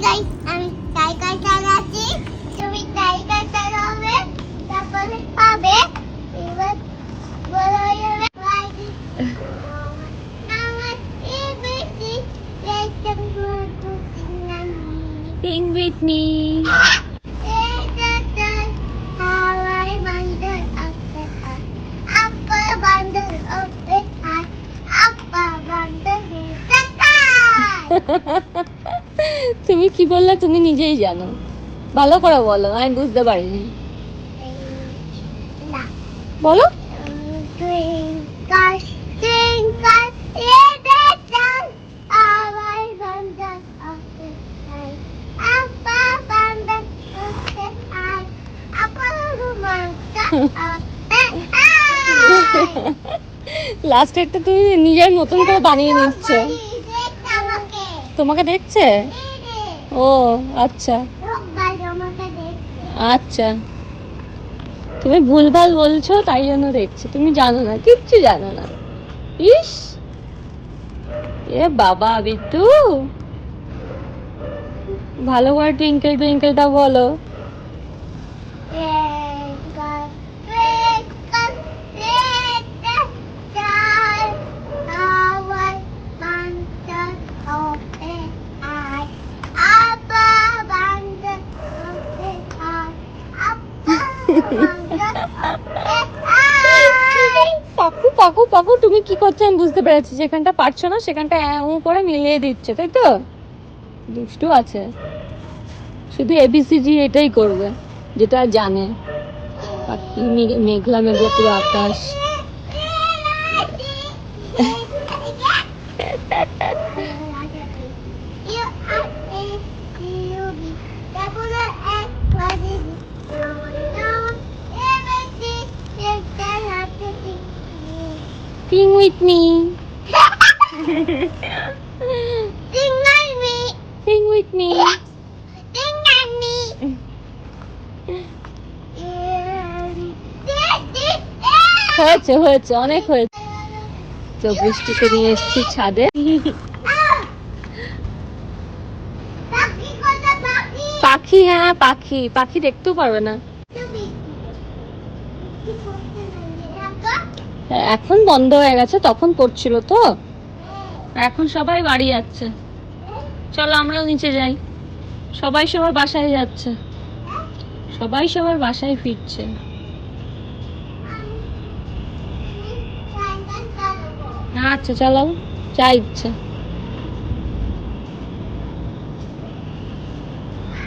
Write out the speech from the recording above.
Guys আমি cycle চালাচ্ছি তুমি সাইকেল চালাবে তারপরে পাবে এবার বড় হয়ে যাবে বাইরে আমার এবিসি লেসন করতে নামি Sing with me. হাওয়াই বান্দর তুমি কি বললে তুমি নিজেই জানো। ভালো করে বলো, আমি বুঝতে পারিনি। বলো। লাস্টেরটা তুমি নিজের মতন করে বানিয়ে নিচ্ছ। তোমাকে দেখছে? ও আচ্ছা। আচ্ছা। তুমি ভুলভাল বলছো, তাই জন্য দেখছি। তুমি জানো না, কিচ্ছু জানো না। ইস! এ বাবা বিট্টু। ভালো করে টুইঙ্কেল টুইঙ্কেলটা বলো। পাকু পাকু পাকু তুমি কি করছ? আমি বুঝতে পেরেছি। যেখানটা পারছ না, সেখানটা এমন করে মিলিয়ে দিচ্ছে, তাই তো? দুষ্টু আছে। শুধু এবিসিজি এটাই করবে, যেটা জানে। মেঘলা মেঘলা পুরো আকাশ। Sing with me. Sing with me. হয়েছে হয়েছে অনেক হয়েছে। তো বৃষ্টিকে নিয়ে এসেছি ছাদে। পাখি হ্যাঁ পাখি। পাখি দেখতেও পারবে না। এখন বন্ধ হয়ে গেছে, তখন পড়ছিল তো? এখন সবাই বাড়ি যাচ্ছে। চলো আমরাও নিচে যাই। সবাই সবার বাসায় যাচ্ছে। সবাই সবার বাসায় ফিরছে। আচ্ছা চলো, যা ইচ্ছে।